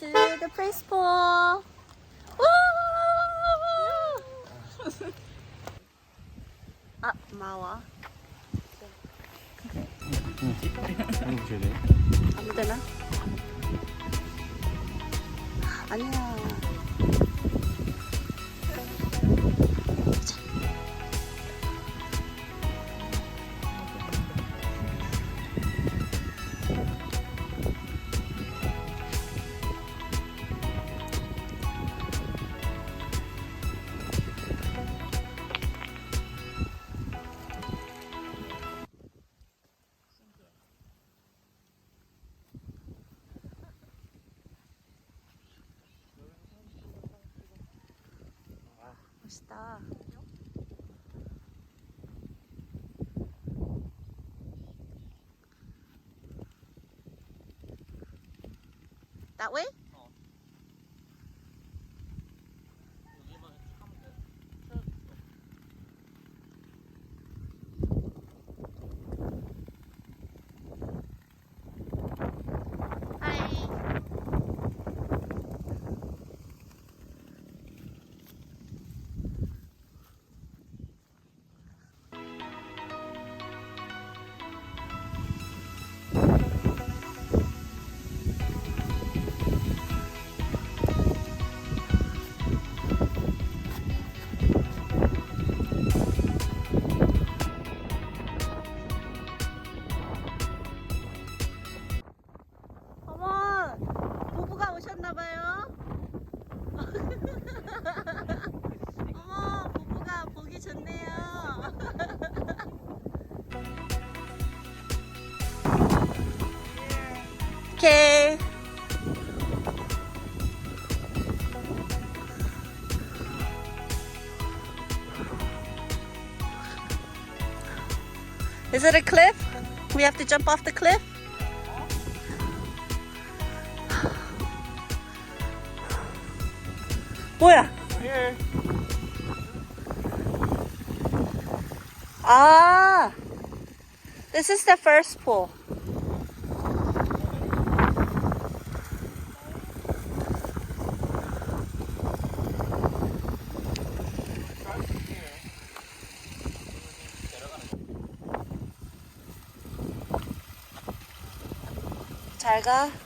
go to the place pool. Woo! 아, 마와. 한번 보셔야 돼요. 아무 데나? 아니야. 멋있다. That way? 오셨나봐요. 어머, 부부가 보기 좋네요. 오케이. Is it a cliff? We have to jump off the cliff? 뭐야? 아, this is the first pool. 잘 가.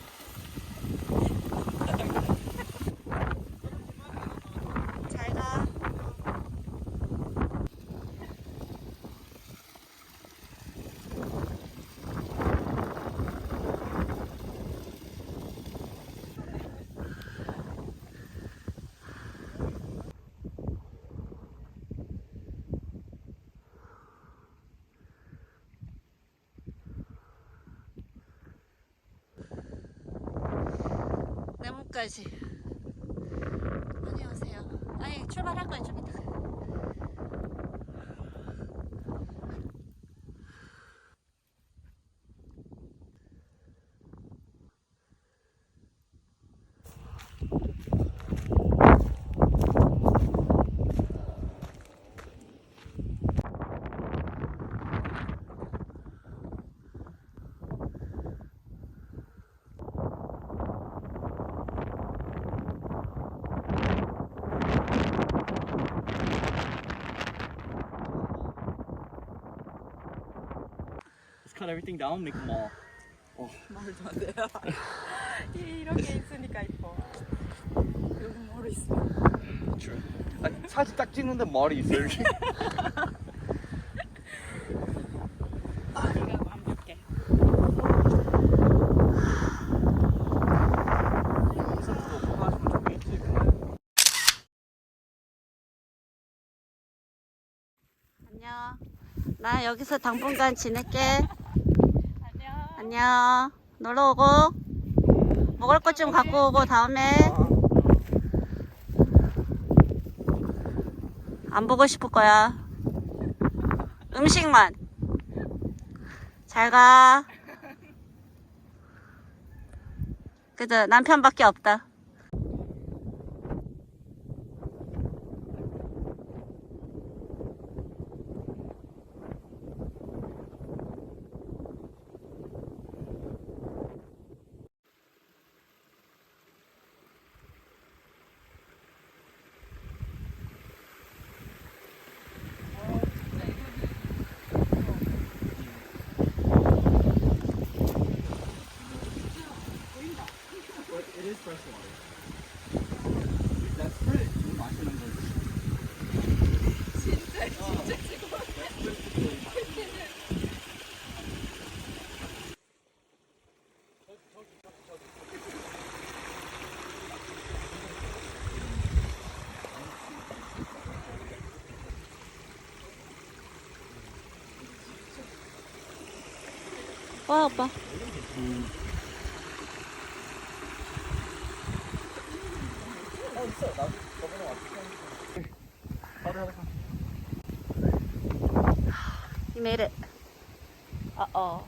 네모까지. 안녕하세요. 아니 출발할 거예요 좀 이따. Cut everything down, make them all. 말도 안 돼요. 이렇게 있으니까 이뻐. 여기 머리 있어. True. 아, 사진 딱 찍는데 머리 있어 여기. 여기가 완벽해. 안녕. 나 여기서 당분간 지낼게. 안녕. 놀러 오고 먹을 것 좀 갖고 오고 다음에 안 보고 싶을 거야. 음식만. 잘 가. 그죠? 남편밖에 없다. 와 오빠. You made it. Uh oh.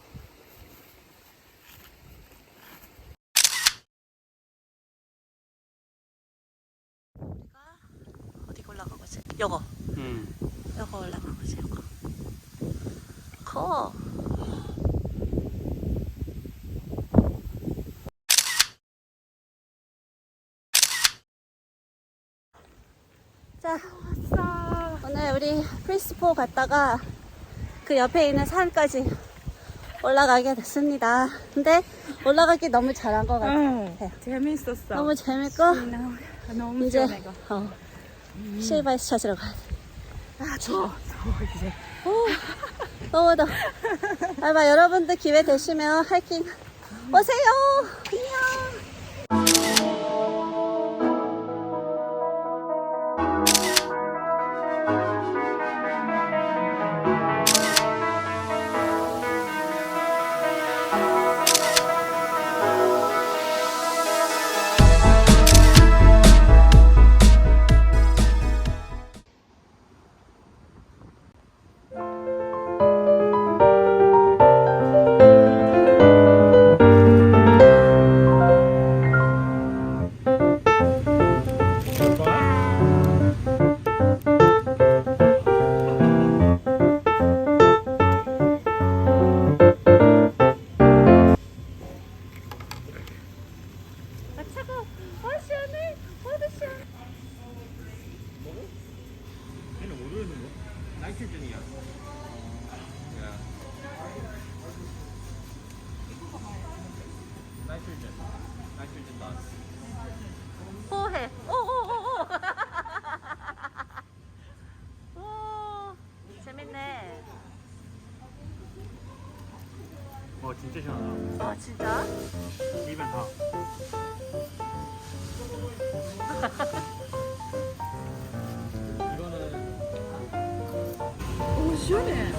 요거. 음. 요거 올라간 거지, 요거. 커. 자, 오늘 우리 프리스포 갔다가 그 옆에 있는 산까지 올라가게 됐습니다. 근데 올라가기 너무 잘한 것 같아요. 응. 재밌었어. 너무 재밌고 나- 너무 이제 시원해 이거. 어, 실바이스 찾으러 돼. 아 더워 더워 이제. 너무 더워. 아마 여러분들 기회 되시면 하이킹 오세요. 안녕. 나이트로젠. 나이트로젠 나스. 호해. 오오오오. 오. 재밌네. 와 진짜 시원하다. 아 진짜? 입엔 다. 이거는 오 시원해.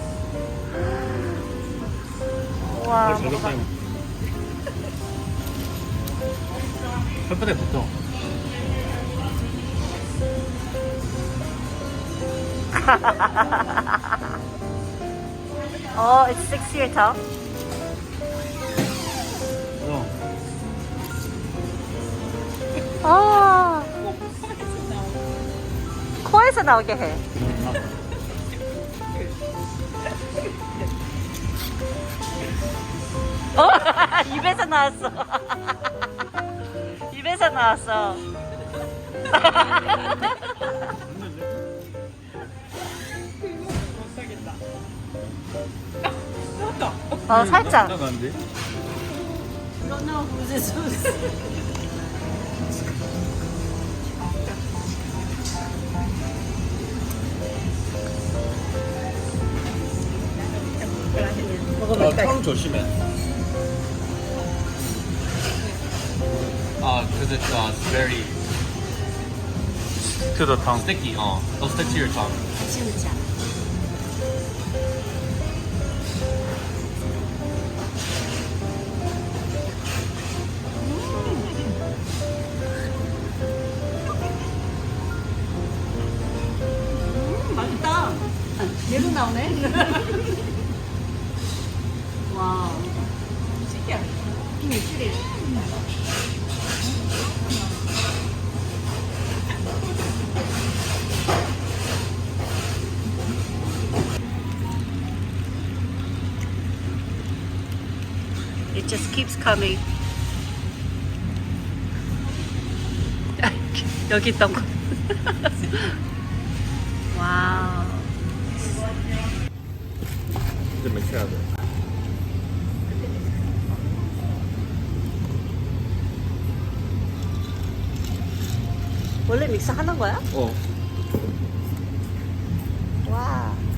와. 저녁 때 햇볕에 붙어. 어, it's six year tall. 어. 아. 코에서 나오게 해. 어, 입에서 나왔어. 입에서 나왔어. 어, 살짝. 나가는데? 어, 탕 조심해. Because it's uh, very to the tongue. sticky. 어, it'll stick to your tongue. 진짜. 맛있다. 얘도 나오네. 와. 신기하네. 이미 실해. It just keeps coming. 여기 있던 거. 와우. 이제 맥혀야 돼. 원래 믹스 하는 거야? 어. 와.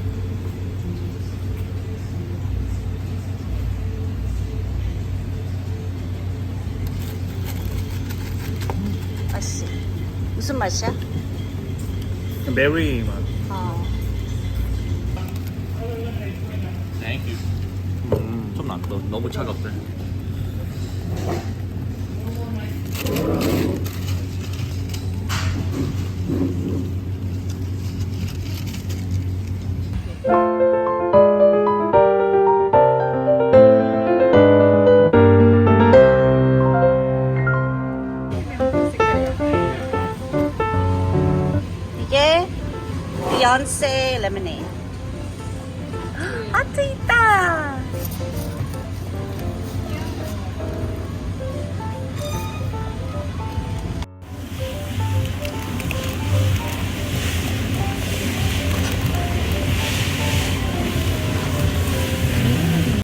무슨 맛이야? 베리 맛. 어. Thank you. 음. 좀 낫다. 너무 차갑대. Beyonce lemonade. Atita!